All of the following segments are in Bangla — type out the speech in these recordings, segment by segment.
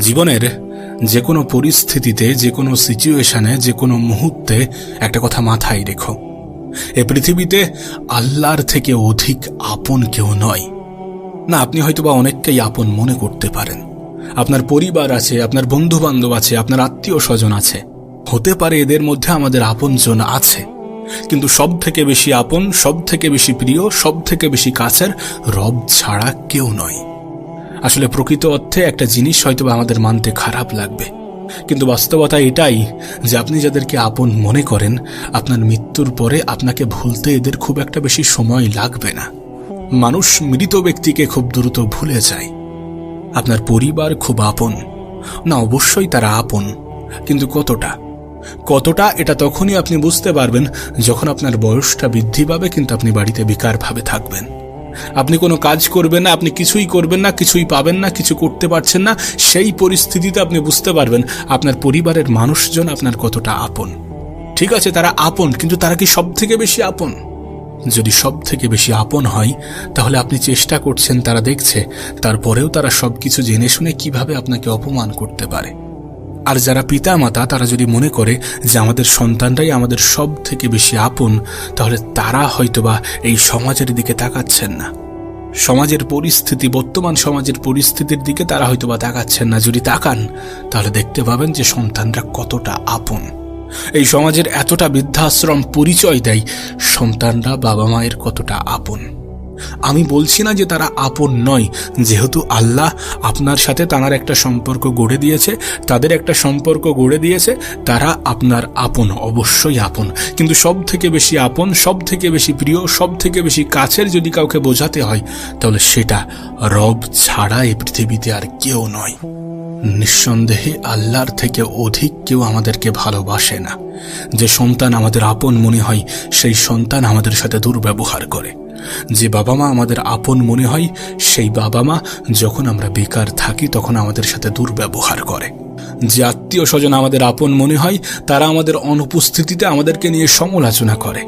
জীবনের যে কোনো পরিস্থিতিতে যে কোনো সিচুয়েশনে যে কোনো মুহূর্তে একটা কথা মাথায় রেখো। এ পৃথিবীতে আল্লাহর থেকে অধিক আপন কেউ নয়। না, আপনি হয়তোবা অনেককেই আপন মনে করতে পারেন। আপনার পরিবার আছে, আপনার বন্ধু বান্ধব আছে, আপনার আত্মীয় স্বজন আছে। হতে পারে এদের মধ্যে আমাদের আপনজন আছে। কিন্তু সব থেকে বেশি আপন সব থেকে বেশি প্রিয় সব থেকে বেশি কাছের রব ছাড়া কেউ নয়। আসলে প্রকৃত অর্থে একটা জিনিস হয়তো আমাদের মানতে খারাপ লাগবে। কিন্তু বাস্তবতা এটাই যে আপনি যাদেরকে আপন মনে করেন, আপনার মৃত্যুর পরে আপনাকে ভুলতে এদের খুব একটা বেশি সময় লাগবে না। মানুষ মৃত ব্যক্তিকে খুব দ্রুত ভুলে যায়। আপনার পরিবার খুব আপন। না, অবশ্যই তারা আপন। কিন্তু কতটা? কতটা এটা তখনই আপনি বুঝতে পারবেন যখন আপনার বয়সটা বৃদ্ধি পাবে, কিন্তু আপনি বাড়িতে বেকারভাবে থাকবেন। আপনি কোনো কাজ করবেন না, আপনি কিছুই করবেন না, কিছুই পাবেন না, কিছু করতে পারছেন না, সেই পরিস্থিতিতে আপনি বুঝতে পারবেন আপনার পরিবারের মানুষজন আপনার কতটা আপন। ঠিক আছে, তারা আপন, কিন্তু তারা কি সব থেকে বেশি আপন? যদি সব থেকে বেশি আপন হয়, তাহলে আপনি চেষ্টা করছেন, তারা দেখছে, তারপরেও তারা সব কিছু জেনে শুনে কীভাবে আপনাকে অপমান করতে পারে। আর যারা পিতা মাতা তারা যদি মনে করে যে আমাদের সন্তানরাই আমাদের সব থেকে বেশি আপন, তাহলে তারা হয়তোবা এই সমাজের দিকে তাকাচ্ছেন না। সমাজের পরিস্থিতি, বর্তমান সমাজের পরিস্থিতির দিকে তারা হয়তোবা তাকাচ্ছেন না। যদি তাকান, তাহলে দেখতে পাবেন যে সন্তানরা কতটা আপন। এই সমাজের এতটা বৃদ্ধাশ্রম পরিচয় দেয় সন্তানরা বাবা মায়ের কতটা আপন। আমি বলছি না যে তারা আপন নয়। যেহেতু আল্লাহ আপনার সাথে তাঁর একটা সম্পর্ক গড়ে দিয়েছে, তাদের একটা সম্পর্ক গড়ে দিয়েছে, তারা আপনার আপন, অবশ্যই আপন। কিন্তু সব থেকে বেশি আপন সব থেকে বেশি প্রিয় সব থেকে বেশি কাছের যদি কাউকে বোঝাতে হয়, তাহলে সেটা রব ছাড়া এই পৃথিবীতে আর কেউ নয়। নিঃসন্দেহে আল্লাহর থেকে অধিক কেউ আমাদেরকে ভালোবাসে না। যে সন্তান আমাদের আপন মনে হয়, সেই সন্তান আমাদের সাথে দুর্ব্যবহার করে। যে বাবা মা আমাদের আপন মনে হয়, সেই বাবা মা যখন আমরা বেকার থাকি, তখন আমাদের সাথে দুর্ব্যবহার করে। যে আত্মীয় স্বজন আমাদের আপন মনে হয়, তারা আমাদের অনুপস্থিতিতে আমাদেরকে নিয়ে সমালোচনা করে।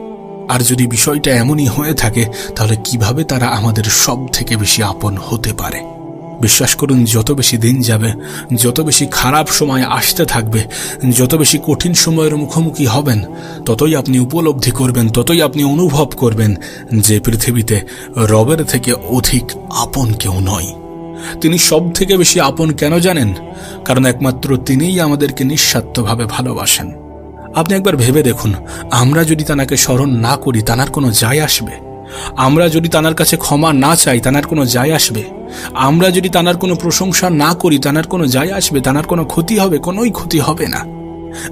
আর যদি বিষয়টা এমনই হয়ে থাকে, তাহলে কীভাবে তারা আমাদের সব থেকে বেশি আপন হতে পারে? বিশ্বাস করুন, যত বেশি দিন যাবে, যত বেশি খারাপ সময় আসতে থাকবে, যত বেশি কঠিন সময়ের মুখোমুখি হবেন, ততই আপনি উপলব্ধি করবেন, ততই আপনি অনুভব করবেন যে পৃথিবীতে রবের থেকে অধিক আপন কেউ নয়। তিনি সব থেকে বেশি আপন কেন জানেন? কারণ একমাত্র তিনিই আমাদেরকে নিঃস্বার্থভাবে ভালোবাসেন। আপনি একবার ভেবে দেখুন, আমরা যদি তানাকে স্মরণ না করি, তানার কোনো যায় আসবে? আমরা যদি তানার কাছে ক্ষমা না চাই, তানার কোনো যায় আসবে। আমরা যদি তানার কোনো প্রশংসা না করি, তানার কোনো যায় আসবে, তানার কোনো ক্ষতি হবে, কোনোই ক্ষতি হবে না।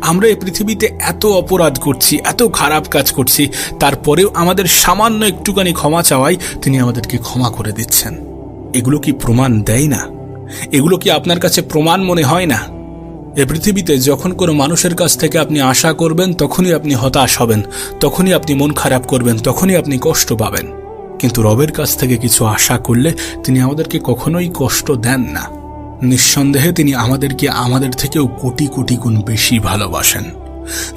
আমরা এই পৃথিবীতে এত অপরাধ করছি, এত খারাপ কাজ করছি, তারপরেও আমাদের সামান্য একটুখানি ক্ষমা চাওয়াই তিনি আমাদেরকে ক্ষমা করে দিচ্ছেন। এগুলো কি প্রমাণ দেয় না? এগুলো কি আপনার কাছে প্রমাণ মনে হয় না? এ পৃথিবীতে যখন কোনো মানুষের কাছ থেকে আপনি আশা করবেন, তখনই আপনি হতাশ হবেন, তখনই আপনি মন খারাপ করবেন, তখনই আপনি কষ্ট পাবেন। কিন্তু রবের কাছ থেকে কিছু আশা করলে তিনি আমাদেরকে কখনোই কষ্ট দেন না। নিঃসন্দেহে তিনি আমাদেরকে আমাদের থেকেও কোটি কোটি গুণ বেশি ভালোবাসেন।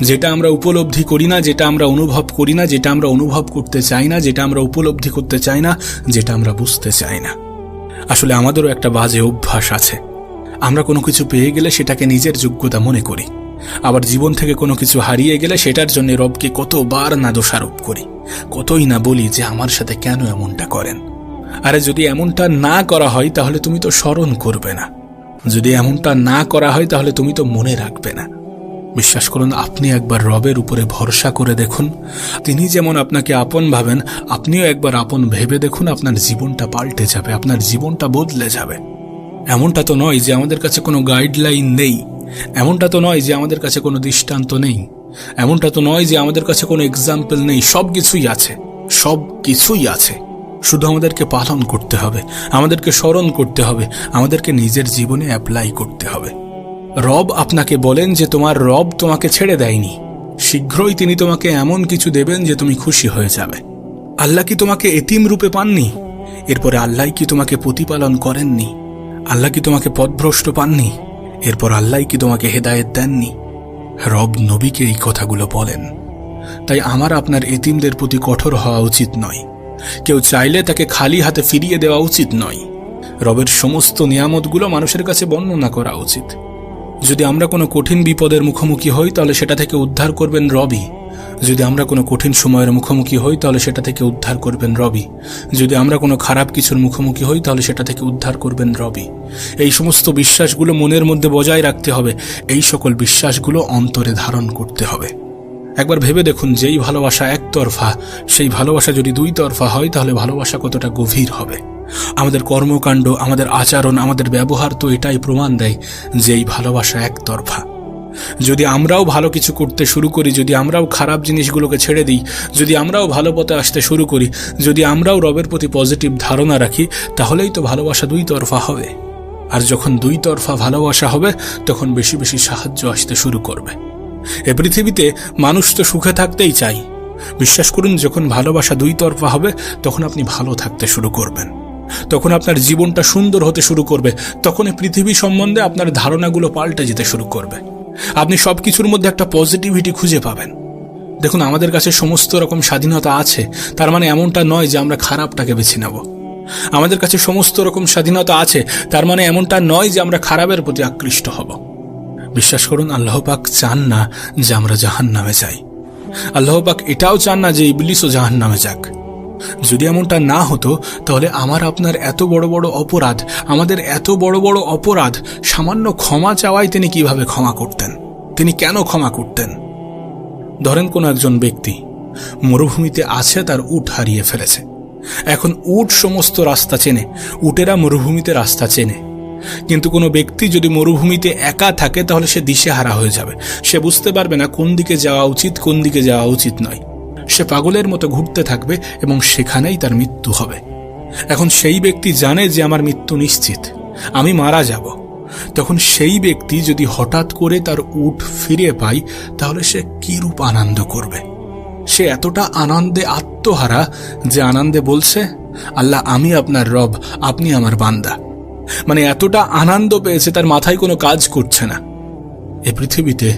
যেটা আমরা উপলব্ধি করি না, যেটা আমরা অনুভব করি না, যেটা আমরা অনুভব করতে চাই না, যেটা আমরা উপলব্ধি করতে চাই না, যেটা আমরা বুঝতে চাই না। আসলে আমাদেরও একটা বাজে অভ্যাস আছে। আমরা কোনো কিছু পেয়ে গেলে সেটাকে নিজের যোগ্যতা মনে করি। আবার জীবন থেকে কোনো কিছু হারিয়ে গেলে সেটার জন্য রবকে কতবার না দোষারোপ করি। কতই না বলি যে আমার সাথে কেন এমনটা করেন। আরে যদি এমনটা না করা হয় তাহলে তুমি তো স্মরণ করবে না। যদি এমনটা না করা হয় তাহলে তুমি তো মনে রাখবে না। বিশ্বাস করুন, আপনি একবার রবের উপরে ভরসা করে দেখুন। তিনি যেমন আপনাকে আপন ভাবেন, আপনিও একবার আপন ভেবে দেখুন, আপনার জীবনটা পাল্টে যাবে, আপনার জীবনটা বদলে যাবে। এমনটা তো নয় যে আমাদের কাছে কোনো গাইডলাইন নেই। এমনটা তো নয় যে আমাদের কাছে কোনো দৃষ্টান্ত নেই। এমনটা তো নয় যে আমাদের কাছে কোনো এক্সাম্পল নেই। সব কিছুই আছে। সব কিছুই আছে। শুধু আমাদেরকে পালন করতে হবে। আমাদেরকে স্মরণ করতে হবে। আমাদেরকে নিজের জীবনে অ্যাপ্লাই করতে হবে। রব আপনাকে বলেন যে তোমার রব তোমাকে ছেড়ে দেয়নি। শীঘ্রই তিনি তোমাকে এমন কিছু দেবেন যে তুমি খুশি হয়ে যাবে। আল্লাহ কি তোমাকে এতিম রূপে পাননি? এরপরে আল্লাহ কি তোমাকে প্রতিপালন করেননি? আল্লাহ কি তোমাকে পথভ্রষ্ট পাননি? এরপর আল্লাহ কি তোমাকে হেদায়েত দেননি? রব নবীকে এই কথাগুলো বলেন। তাই আমার আপনার এতিমদের প্রতি কঠোর হওয়া উচিত নয়। কেউ চাইলে তাকে খালি হাতে ফিরিয়ে দেওয়া উচিত নয়। রবের সমস্ত নিয়ামতগুলো মানুষের কাছে বর্ণনা করা উচিত। যদি আমরা কোনো কঠিন বিপদের মুখোমুখি হই, তাহলে সেটা থেকে উদ্ধার করবেন রবি যদি আমরা কোনো কঠিন সময়ের মুখোমুখি হই, তাহলে সেটা থেকে উদ্ধার করবেন রবি। যদি আমরা কোনো খারাপ কিছুর মুখোমুখি হই, তাহলে সেটা থেকে উদ্ধার করবেন রবি। এই সমস্ত বিশ্বাসগুলো মনের মধ্যে বজায় রাখতে হবে। এই সকল বিশ্বাসগুলো অন্তরে ধারণ করতে হবে। একবার ভেবে দেখুন, যেই ভালোবাসা একতরফা, সেই ভালোবাসা যদি দুই তরফা হয়, তাহলে ভালোবাসা কতটা গভীর হবে? আমাদের কর্মকাণ্ড, আমাদের আচরণ, আমাদের ব্যবহার তো এটাই প্রমাণ দেয় যে এই ভালোবাসা একতরফা। যদি আমরাও ভালো কিছু করতে শুরু করি, যদি আমরাও খারাপ জিনিসগুলোকে ছেড়ে দিই, যদি আমরাও ভালো পথে আসতে শুরু করি, যদি আমরাও রবের প্রতি পজিটিভ ধারণা রাখি, তাহলেই তো ভালোবাসা দুই তরফা হবে। আর যখন দুই তরফা ভালোবাসা হবে, তখন বেশি বেশি সাহায্য আসতে শুরু করবে। এ পৃথিবীতে মানুষ তো সুখে থাকতেই চাই। বিশ্বাস করুন, যখন ভালোবাসা দুই তরফা হবে, তখন আপনি ভালো থাকতে শুরু করবেন। তখন আপনার জীবনটা সুন্দর হতে শুরু করবে। তখন পৃথিবী সম্বন্ধে আপনার ধারণাগুলো পাল্টে যেতে শুরু করবে। আপনি সব কিছুর মধ্যে একটা পজিটিভিটি খুঁজে পাবেন। দেখুন, আমাদের কাছে সমস্ত রকম স্বাধীনতা আছে, তার মানে এমনটা নয় যে আমরা খারাপটাকে বেছে নেব। আমাদের কাছে সমস্ত রকম স্বাধীনতা আছে, তার মানে এমনটা নয় যে আমরা খারাপের প্রতি আকৃষ্ট হব। বিশ্বাস করুন, আল্লাহ পাক চান না যে আমরা জাহান নামে যাই। আল্লাহ পাক এটাও চান না যে ইবলিসও জাহান নামে যাক। যদি এমনটা না হতো, তাহলে আমার আপনার এত বড় বড় অপরাধ, আমাদের এত বড় বড় অপরাধ, সামান্য ক্ষমা চাওয়াই তিনি কীভাবে ক্ষমা করতেন? তিনি কেন ক্ষমা করতেন? ধরেন কোনো একজন ব্যক্তি মরুভূমিতে আছে, তার উট হারিয়ে ফেলেছে। এখন উট সমস্ত রাস্তা চেনে, উটেরা মরুভূমিতে রাস্তা চেনে। কিন্তু কোনো ব্যক্তি যদি মরুভূমিতে একা থাকে, তাহলে সে দিশেহারা হয়ে যাবে। সে বুঝতে পারবে না কোন দিকে যাওয়া উচিত, কোন দিকে যাওয়া উচিত নয়। সে পাগলের মতো ঘুরতে থাকবে এবং সেখানেই তার মৃত্যু হবে। এখন সেই ব্যক্তি জানে যে আমার মৃত্যু নিশ্চিত। আমি মারা যাব। তখন সেই ব্যক্তি যদি হঠাৎ করে তার উঠ ফিরে পায়, তাহলে সে কি রূপ আনন্দ করবে? সে এতটা আনন্দে আত্মহারা যে আনন্দে বলছে, আল্লাহ, আমি আপনার রব, আপনি আমার বান্দা। মানে এতটা আনন্দ পেয়েছে, তার মাথায় কোনো কাজ করছে না। এ পৃথিবীতে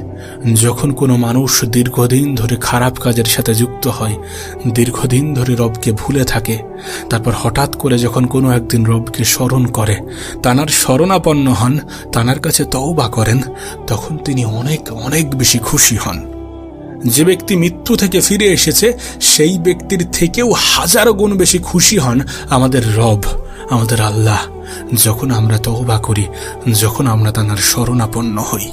যখন কোনো মানুষ দীর্ঘদিন ধরে খারাপ কাজের সাথে যুক্ত হয়, দীর্ঘদিন ধরে রবকে ভুলে থাকে, তারপর হঠাৎ করে যখন কোনো একদিন রবকে স্মরণ করে, তানার শরণাপন্ন হন, তানার কাছে তওবা করেন, তখন তিনি অনেক অনেক বেশি খুশি হন। যে ব্যক্তি মৃত্যু থেকে ফিরে এসেছে, সেই ব্যক্তির থেকেও হাজারো গুণ বেশি খুশি হন আমাদের রব, আমাদের আল্লাহ, যখন আমরা তওবা করি, যখন আমরা তানার শরণাপন্ন হই।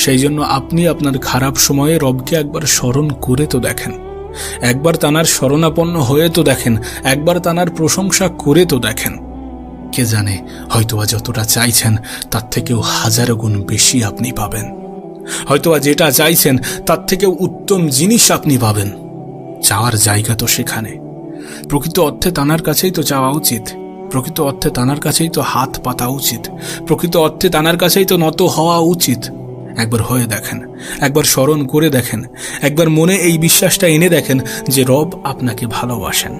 সেই জন্য আপনি আপনার খারাপ সময়ে রবকে একবার স্মরণ করে তো দেখেন। একবার তানার শরণাপন্ন হয়ে তো দেখেন, একবার তানার প্রশংসা করে তো দেখেন। কে জানে হয়তোবা যতটা চাইছেন, তার থেকেও হাজারো গুণ বেশি আপনি পাবেন। হয়তোবা যেটা চাইছেন, তার থেকেও উত্তম জিনিস আপনি পাবেন। চাওয়ার জায়গা তো সেখানে। প্রকৃত অর্থে তানার কাছেই তো চাওয়া উচিত। প্রকৃত অর্থে তানার কাছেই তো হাত পাতা উচিত। প্রকৃত অর্থে তানার কাছেই তো নত হওয়া উচিত। একবার হয়ে দেখেন, একবার স্মরণ করে দেখেন, একবার মনে এই বিশ্বাসটা এনে দেখেন যে রব আপনাকে ভালোবাসেন।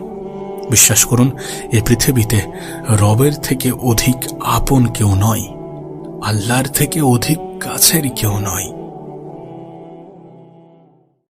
বিশ্বাস করুন, এ পৃথিবীতে রবের থেকে অধিক আপন কেউ নয়, আল্লাহর থেকে অধিক কাছের কেউ নয়।